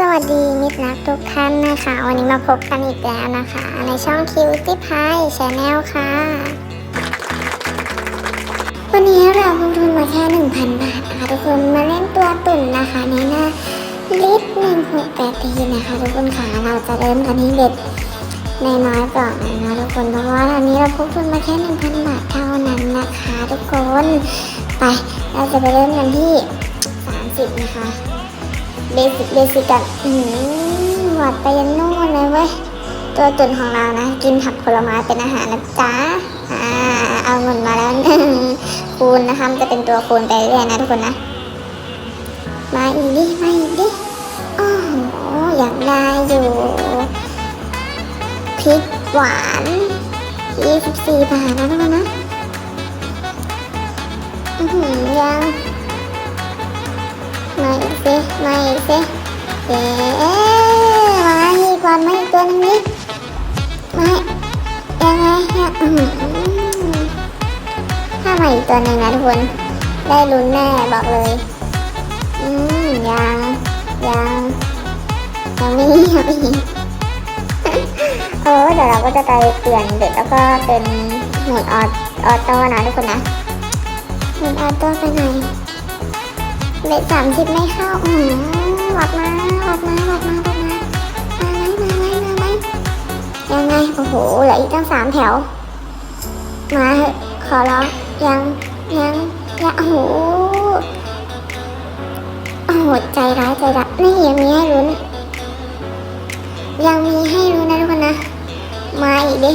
สวัสดีมิตรรักทุกท่านนะคะ วันนี้มาพบกันอีกแล้วนะคะ ในช่องคิวตี้พายชาแนลค่ะ วันนี้เราลงทุนมาแค่ 1,000 บาทนะคะ ทุกคนมาเล่นตัวตุ่นนะคะในหน้าลิฟหนึ่งหกแปดทีนะคะ ทุกคนค่ะเราจะเริ่มกันที่เด็ดในน้อยก่อนนะคะทุกคนเพราะว่าตอนนี้เราพกทุนมาแค่ 1,000 บาทเท่านั้นนะคะ ทุกคนไปเราจะไปเริ่มกันที่ 30 นะคะ เบสิกเบสิกกันอืมหวัดไปยันนู่นเลยเว้ย ตัวตุ่นของเรานะ กินผักผลไม้เป็นอาหารนะจ๊ะ อ่า เอาเงินมาแล้วหนึ่งคูณนะคะมันจะเป็นตัวคูณไปเรื่อยนะทุกคนนะ มาอีกดิ มาอีกดิโอ้โหอยากได้อยู่พริกหวาน24บาทนะทุกคนนะ อือหือยัง มาอีกสิมาอีกสิเย้มาอีกก่อนมาอีกตัวนึงนิมายังไงเนี่ถ้ามาอีกตัวหนึ่งนะทุกคนได้ลุ้นแน่บอกเลยอืมยังยังยังไม่ยังไม่เออเดี๋ยวเราก็จะไปเปลี่ยนเด็ดแล้วก็เป็นหมุนออออโต้นะทุกคนนะหมุนออโต้ไปไหน เลขสามสิบไม่เข้าอืมหวัดมาหวัดมาหวัดมาหวัดมามาไหมมาไหมมาไหมยังไง โอ้โห เหลืออีกตั้งสามแถว มาเถอะขอร้อง ยังยังยังโอ้โหโอ้โห ใจร้ายใจร้ายนี่ยังมีให้ลุ้น ยังมีให้ลุ้นนะทุกคนนะ มาอีกดิ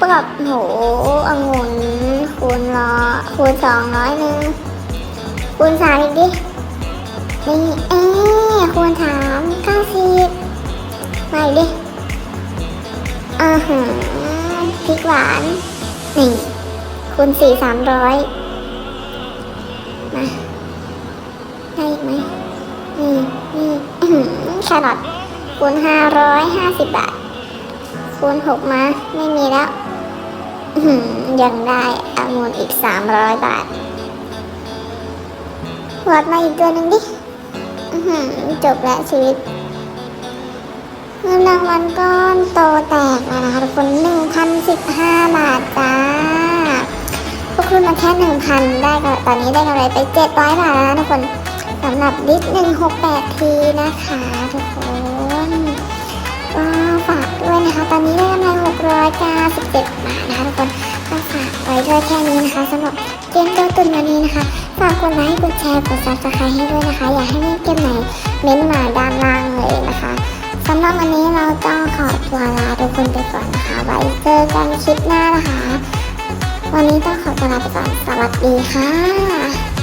ปรับโหองุ่นคูณร้อยคูณสองร้อยหนึ่ง คูณสามอีกดินี่เอ๊คูณสามเก้าสิบมาอีกดิอ่าฮะพริกหวานนี่คูณสี่สามร้อยมาได้อีกไหมนี่นี่แครอทคูณห้าร้อยห้าสิบบาทคูณหกมา ไม่มีแล้วยังได้องุ่นอีกสามร้อยบาท วัดมาอีกตัวหนึ่งดิอื้อหือจบแล้วชีวิตเงินรางวัลก้อนโตแตกแล้วนะคะทุกคนหนึ่งพันสิบห้าบาทจ้าพวกคุณมาแค่หนึ่งพันได้ก็ตอนนี้ได้กำไรไปเจ็ดร้อยบาทแล้วนะทุกคนสำหรับดิสหนึ่งหกแปดทีนะคะทุกคนว้าฝากด้วยนะคะ ตอนนี้ได้กำไรหกร้อยเก้าสิบเจ็ดบาทนะคะทุกคนก็ฝากไว้ด้วยแค่นี้นะคะสำหรับ เกมตัวตุนวันนี้นะคะ ฝากกดไลค์ กดแชร์ กดซับสไครต์ให้ด้วยนะคะ อยากให้เล่นเกมไหนเม้นมาด้านล่างเลยนะคะสำหรับวันนี้เราต้องขอตัวลาทุกคนไปก่อนนะคะ ไว้เจอกันคลิปหน้านะคะ วันนี้ต้องขอตัวลาไปก่อน สวัสดีค่ะ